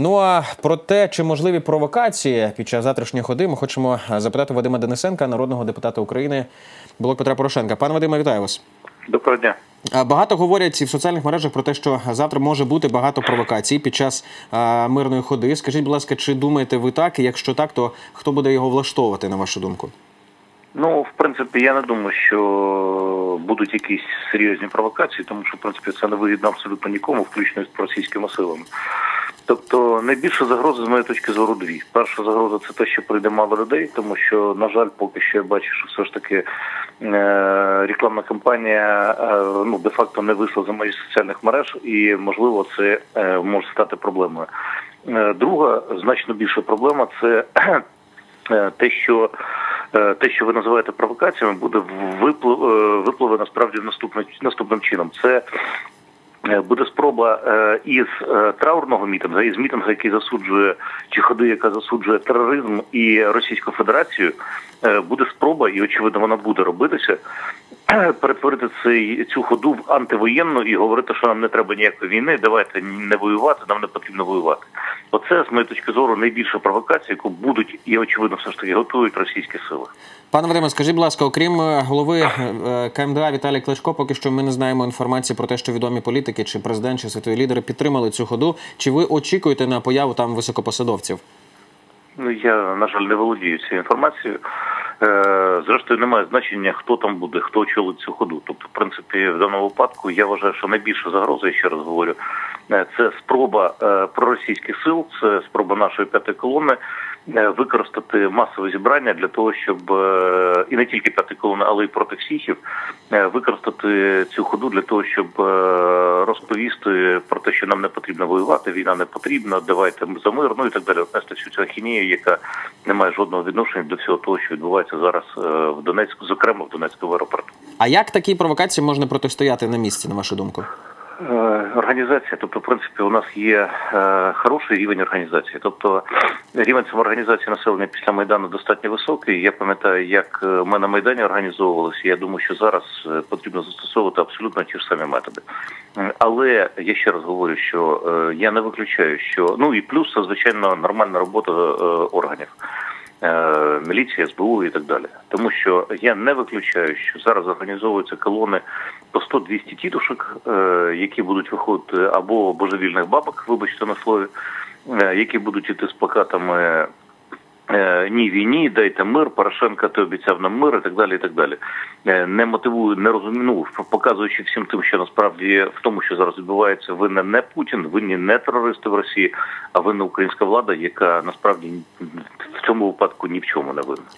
Ну а про те, чи можливі провокації під час завтрашньої ходи, ми хочемо запитати Вадима Денисенка, народного депутата України, блок Петра Порошенка. Пане Вадиме, вітаю вас. Доброго дня. Багато говорять і в соціальних мережах про те, що завтра може бути багато провокацій під час а, мирної ходи. Скажіть, будь ласка, чи думаєте ви так? І якщо так, то хто буде його влаштовувати, на вашу думку? Ну, в принципі, я не думаю, що будуть якісь серйозні провокації, тому що в принципі це не вигідно абсолютно нікому, включно з російськими силами. Тобто найбільша загроза з моєї точки зору дві. Перша загроза це те, що прийде мало людей, тому що, на жаль, поки що я бачу, що все ж таки е- рекламна кампанія е- ну де-факто не вийшла за межі соціальних мереж, і можливо це е- може стати проблемою. Друга значно більша проблема це те, що те, що ви називаєте провокаціями, буде виплив, випливе насправді наступним наступним чином. Це буде спроба е, із е, траурного мітингу, із мітингу, який засуджує чи ходи, яка засуджує тероризм і Російську Федерацію. е, Буде спроба, і очевидно, вона буде робитися. Перетворити цей цю ходу в антивоєнну і говорити, що нам не треба ніякої війни. Давайте не воювати, нам не потрібно воювати. Оце з моєї точки зору найбільша провокація, яку будуть і очевидно, все ж таки готують російські сили. Пане Вадиме, скажіть, будь ласка, окрім е, голови е, КМДА Віталій Кличко, поки що ми не знаємо інформації про те, що відомі політики, чи президент, чи світові лідери підтримали цю ходу. Чи ви очікуєте на появу там високопосадовців? Ну я на жаль не володію цією інформацією. Зрештою, немає значення, хто там буде, хто очолить цю ходу. Тобто, в принципі, в даному випадку я вважаю, що найбільша загроза, я ще раз говорю, е, це спроба е, проросійських сил, це спроба нашої п'ятої колони е, використати масове зібрання для того, щоб і не тільки п'ятої колони, але й проти всіх е, використати цю ходу для того, щоб розповісти про те, що нам не потрібно воювати, війна не потрібна, давайте за мир, ну і так далі. Отнести всю цю ахінію, яка не має жодного відношення до всього того, що відбувається зараз е, в Донецьку, зокрема в Донецькому аеропорту. А як такій провокації можна протистояти на місці, на вашу думку? Організація, тобто, в принципі, у нас є е, хороший рівень організації. Тобто рівень самоорганізації населення після майдану достатньо високий. Я пам'ятаю, як е, ми на майдані організовувалися. Я думаю, що зараз е, потрібно застосовувати абсолютно ті ж самі методи. Але я ще раз говорю, що я не виключаю, що ну і плюс це звичайно нормальна робота органів. Е, Міліції, СБУ і так далі, тому що я не виключаю, що зараз організовуються колони по 100-200 тітушок, е, які будуть виходити або божевільних бабок, вибачте на слові, е, які будуть іти з плакатами ні війні, дайте мир, Порошенко ти обіцяв нам мир і так далі. і так далі. Не мотивую, не розумію, ну, показуючи всім тим, що насправді в тому, що зараз відбувається, винна не Путін, винні не терористи в Росії, а винна українська влада, яка насправді цьому випадку ні в чому не винна.